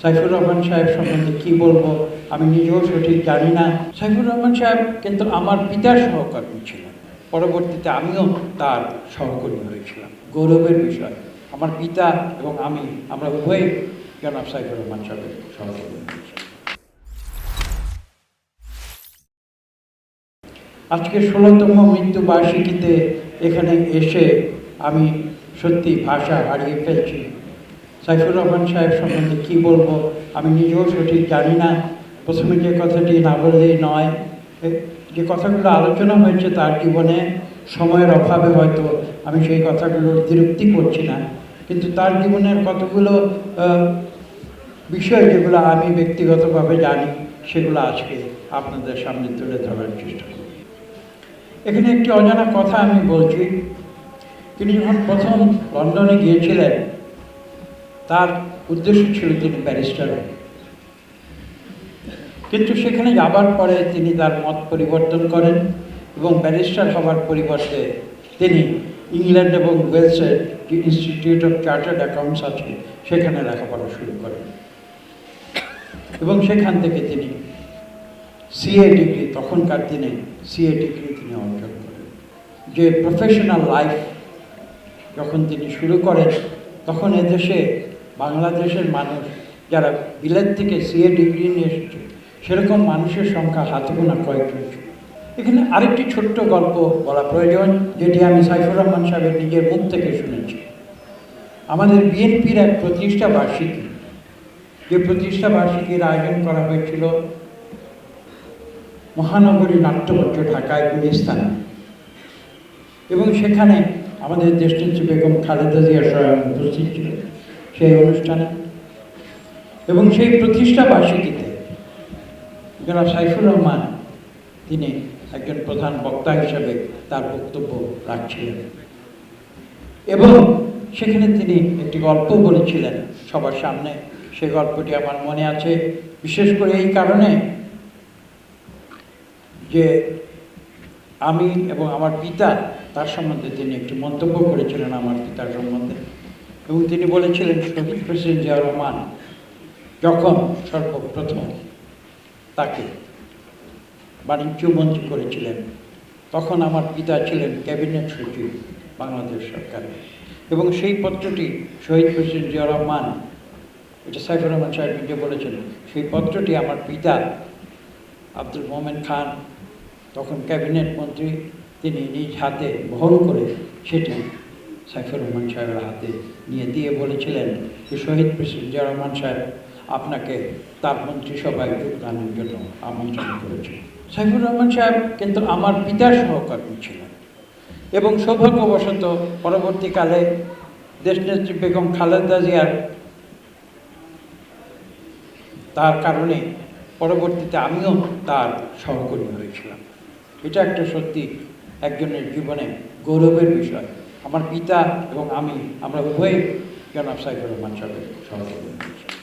সাইফুর রহমান সাহেব সম্বন্ধে কি বলব, আমি নিজেও সঠিক জানি না। সাইফুর রহমান সাহেব কিন্তু আমার পিতার সহকর্মী ছিলেন। পরবর্তীতে আমিও তার সহকর্মী হয়েছিলাম। গৌরবের বিষয়। আমার পিতা এবং আমি, আমরা উভয়ই জনাব সাইফুর রহমান সাহেবের সহকর্মী হয়েছি। আজকে ষোলোতম মৃত্যু বার্ষিকীতে এখানে এসে আমি সত্যি ভাষা হারিয়ে ফেলছি। সাইফুর রহমান সাহেব সম্বন্ধে কী বলব? আমি নিজেও সঠিক জানি না। প্রথমে যে কথাটি না বললেই নয়। যে কথাগুলো আলোচনা হয়েছে তার জীবনে সময়ের অভাবে হয়তো আমি সেই কথাগুলোর বিরক্তি করছি না। কিন্তু তার জীবনের কতগুলো বিষয় যেগুলো আমি ব্যক্তিগতভাবে জানি, সেগুলো আজকে আপনাদের সামনে তুলে ধরার চেষ্টা করি এখানে একটি অজানা কথা আমি বলছি। তিনি যখন প্রথম লন্ডনে গিয়েছিলেন তার উদ্দেশ্য ছিল তিনি ব্যারিস্টার। কিন্তু সেখানে যাবার পরে তিনি তার মত পরিবর্তন করেন এবং ব্যারিস্টার হওয়ার পরিবর্তে তিনি ইংল্যান্ড এবং ওয়েলসের যে ইনস্টিটিউট অফ চার্টার্ড অ্যাকাউন্টস আছে, সেখানে লেখাপড়া শুরু করেন এবং সেখান থেকে তিনি সিএ ডিগ্রি, তখনকার দিনে সিএ ডিগ্রি তিনি অর্জন করেন যে প্রফেশনাল লাইফ যখন তিনি শুরু করেন, তখন এদেশে বাংলাদেশের মানুষ, যারা বিলেত থেকে সিএ ডিগ্রি নিয়ে এসেছে, সেরকম মানুষের সংখ্যা হাতে গোনা ছিল। এখানে আরেকটি ছোট্ট গল্প বলা প্রয়োজন, যেটি আমি সাইফুর রহমান সাহেবের নিজের মুখ থেকে শুনেছি। আমাদের বিএনপির এক প্রতিষ্ঠা বার্ষিকী। যে প্রতিষ্ঠা বার্ষিকীর আয়োজন করা হয়েছিল মহানগরী নাট্যমঞ্চ ঢাকায় গুলিস্তানে। এবং সেখানে আমাদের দেশনেত্রী বেগম খালেদা জিয়া স্বয়ং উপস্থিত ছিল সেই অনুষ্ঠানে এবং সেই প্রতিষ্ঠা বার্ষিকীতে জনাব সাইফুর রহমান তিনি একজন প্রধান বক্তা হিসেবে তার বক্তব্য রাখছিলেন। এবং সেখানে তিনি একটি গল্প বলেছিলেন সবার সামনে। সেই গল্পটি আমার মনে আছে, বিশেষ করে এই কারণে যে আমি এবং আমার পিতা তার সম্বন্ধে তিনি একটি মন্তব্য করেছিলেন আমার পিতার সম্বন্ধে। এবং তিনি বলেছিলেন শহীদ প্রেসিডেন্ট জিয়া রহমান যখন সর্বপ্রথম তাকে বাণিজ্য মন্ত্রী করেছিলেন, তখন আমার পিতা ছিলেন ক্যাবিনেট সচিব বাংলাদেশ সরকারের। এবং সেই পত্রটি শহীদ প্রেসিডেন্ট জিয়া রহমান এটা সাইফুর রহমান সাহেব নিজে বলেছেন, সেই পত্রটি আমার পিতা আব্দুল মোমেন খান তখন ক্যাবিনেট মন্ত্রী, তিনি নিজ হাতে বহন করে সেটি সাইফুর রহমান সাহেবের হাতে নিয়ে দিয়ে বলেছিলেন যে, শহীদ প্রেসিডেন্ট রহমান সাহেব আপনাকে তার মন্ত্রিসভায় যোগদানের জন্য আমন্ত্রণ করেছে সাইফুর রহমান সাহেব কিন্তু আমার পিতার সহকর্মী ছিলেন এবং সৌভাগ্যবশত পরবর্তীকালে দেশনেত্রী বেগম খালেদা জিয়ার তার কারণে পরবর্তীতে আমিও তার সহকর্মী হয়েছিলাম। এটা একটা সত্যি একজনের জীবনে গৌরবের বিষয়। আমার পিতা এবং আমি আমরা উভয়ই জনাব সাইফুর রহমান সাহেবের হয়েছি